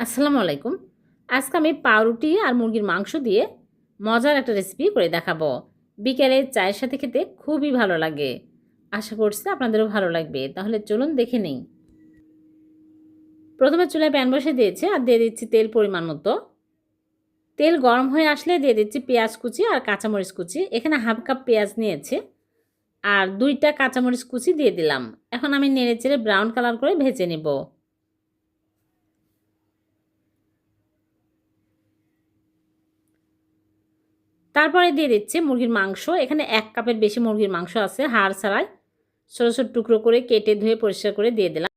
আসসালামু আলাইকুম। আজকে আমি পাউরুটি আর মুরগির মাংস দিয়ে মজার একটা রেসিপি করে দেখাবো। বিকেলে চায়ের সাথে খেতে খুবই ভালো লাগে। আশা করছি আপনাদেরও ভালো লাগবে। তাহলে চলুন দেখে নিই। প্রথমে চুলায় প্যান বসে দিয়েছে আর দিয়ে দিচ্ছি তেল পরিমাণ মতো। তেল গরম হয়ে আসলে দিয়ে দিচ্ছি পেঁয়াজ কুচি আর কাঁচামরিচ কুচি। এখানে হাফ কাপ পেঁয়াজ নিয়েছে আর দুইটা কাঁচামরিচ কুচি দিয়ে দিলাম। এখন আমি নেড়ে চেড়ে ব্রাউন কালার করে ভেজে নেব। তারপরে দিয়ে দিচ্ছে মুরগির মাংস। এখানে এক কাপের বেশি মুরগির মাংস আছে, হাড় ছাড়াই। ছোটো ছোটো টুকরো করে কেটে ধুয়ে পরিষ্কার করে দিয়ে দিলাম।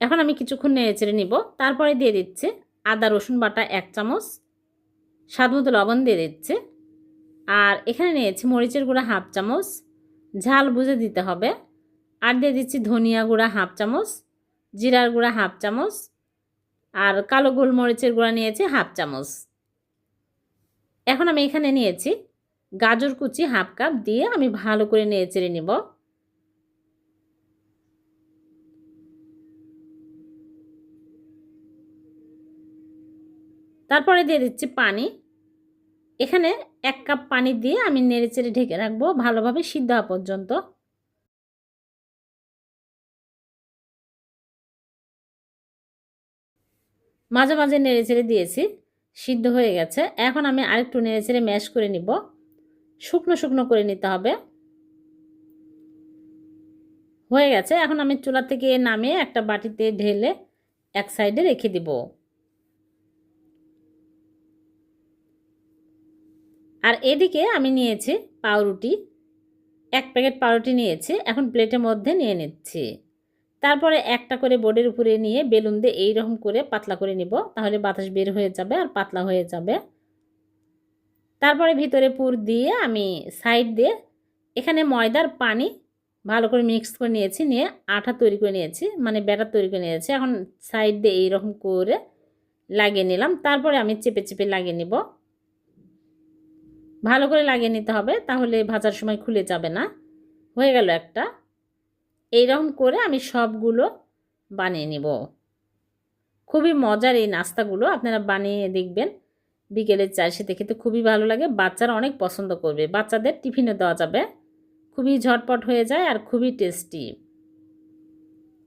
এখন আমি কিছুক্ষণ নেড়ে চেড়ে নিব। তারপরে দিয়ে দিচ্ছে আদা, রসুন বাটা এক চামচ। স্বাদ মতো লবণ দিয়ে দিচ্ছে। আর এখানে নিয়েছি মরিচের গুঁড়া হাফ চামচ। ঝাল বুঝে দিতে হবে। আর দিয়ে দিচ্ছি ধনিয়া গুঁড়া হাফ চামচ। জিরার গুঁড়া হাফ চামচ। আর কালো গোলমরিচের গুঁড়া নিয়েছি হাফ চামচ। এখন আমি এখানে নিয়েছি গাজর কুচি হাফ কাপ দিয়ে আমি ভালো করে নিয়ে চেড়ে নিব। তারপরে দিয়ে দিচ্ছি পানি। এখানে এক কাপ পানি দিয়ে আমি নেড়ে চেড়ে ঢেকে রাখব ভালোভাবে সিদ্ধ হওয়া পর্যন্ত। মাঝে মাঝে নেড়ে চেড়ে দিয়েছি, সিদ্ধ হয়ে গেছে। এখন আমি আরেকটু নেড়ে চেড়ে ম্যাশ করে নিব। শুকনো শুকনো করে নিতে হবে। হয়ে গেছে। এখন আমি চুলা থেকে নামিয়ে একটা বাটিতে ঢেলে এক সাইডে রেখে দিব। আর এদিকে আমি নিয়েছি পাউরুটি। এক প্যাকেট পাউরুটি নিয়েছি। এখন প্লেটের মধ্যে নিয়ে নিচ্ছি। তারপরে একটা করে বোর্ডের উপরে নিয়ে বেলুন দিয়ে এইরকম করে পাতলা করে নিব, তাহলে বাতাস বের হয়ে যাবে আর পাতলা হয়ে যাবে। তারপরে ভিতরে পুর দিয়ে আমি সাইড দিয়ে এখানে ময়দার পানি ভালো করে মিক্স করে নিয়েছি, নিয়ে আঠা তৈরি করে নিয়েছি মানে ব্যাটার তৈরি করে নিয়েছি। এখন সাইড দিয়ে এইরকম করে লাগিয়ে নিলাম, তারপরে আমি চেপে চেপে লাগিয়ে নিব। ভালো করে লাগিয়ে নিতে হবে, তাহলে ভাজার সময় খুলে যাবে না। হয়ে গেল একটা। এইরকম করে আমি সবগুলো বানিয়ে নিব। খুবই মজার এই নাস্তাগুলো আপনারা বানিয়ে দেখবেন। বিকেলের চায়ের সাথে খেতে খুবই ভালো লাগে, বাচ্চারা অনেক পছন্দ করবে। বাচ্চাদের টিফিনে দেওয়া যাবে, খুবই ঝটপট হয়ে যায় আর খুবই টেস্টি।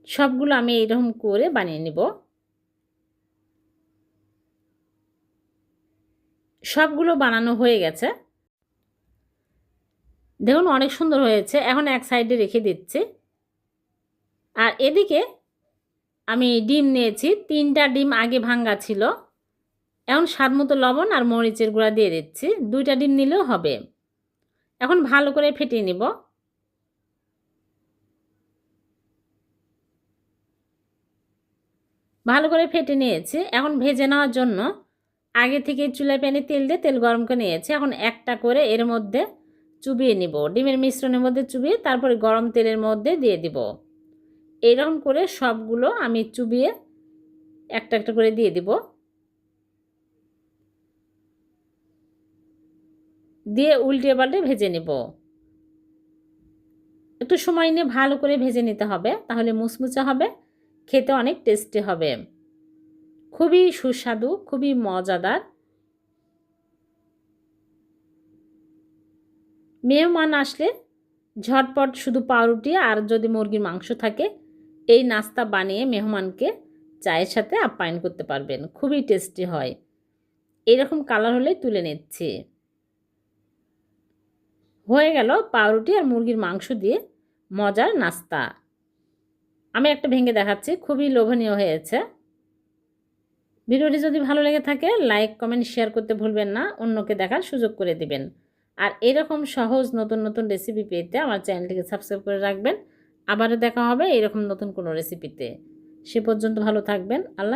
সবগুলো আমি এইরকম করে বানিয়ে নিব। সবগুলো বানানো হয়ে গেছে। দেখুন অনেক সুন্দর হয়েছে। এখন এক সাইডে রেখে দিচ্ছি। এদিকে আমি ডিম নিয়েছি, তিনটা ডিম আগে ভাঙ্গা ছিল। এখন স্বাদ মতো লবণ আর মরিচের গুঁড়া দিয়ে দিচ্ছি। দুইটা ডিম নিলেও হবে। এখন ভালো করে ফেটিয়ে নিব। ভালো করে ফেটে নিয়েছি। এখন ভেজে নেওয়ার জন্য আগে থেকে চুলায় প্যানে তেল দিয়ে তেল গরম করে নিয়েছি। এখন একটা করে এর মধ্যে চুবিয়ে নিব। ডিমের মিশ্রণের মধ্যে চুবিয়ে তারপরে গরম তেলের মধ্যে দিয়ে দিব। এইরকম করে সবগুলো আমি চুবিয়ে একটা একটা করে দিয়ে দিব। দিয়ে উল্টে পাল্টে ভেজে নেব। একটু সময় নিয়ে ভালো করে ভেজে নিতে হবে, তাহলে মুচমুচে হবে, খেতে অনেক টেস্টি হবে। খুবই সুস্বাদু, খুবই মজাদার। মেহমান আসলে ঝটপট শুধু পাউরুটি আর যদি মুরগির মাংস থাকে এই নাস্তা বানিয়ে মেহমানকে চায়ের সাথে আপ্যায়ন করতে পারবেন। খুবই টেস্টি হয়। এরকম কালার হলে তুলে নিচ্ছি। হয়ে গেল পাউরুটি আর মুরগির মাংস দিয়ে মজার নাস্তা। আমি একটা ভেঙে দেখাচ্ছি, খুবই লোভনীয় হয়েছে। ভিডিওটি যদি ভালো লেগে থাকে লাইক কমেন্ট শেয়ার করতে ভুলবেন না, অন্যকে দেখার সুযোগ করে দিবেন। আর এরকম সহজ নতুন নতুন রেসিপি পেতে আমার চ্যানেলটিকে সাবস্ক্রাইব করে রাখবেন। আবারও দেখা হবে এরকম নতুন কোনো রেসিপিতে সে পর্যন্ত ভালো থাকবেন। আল্লাহ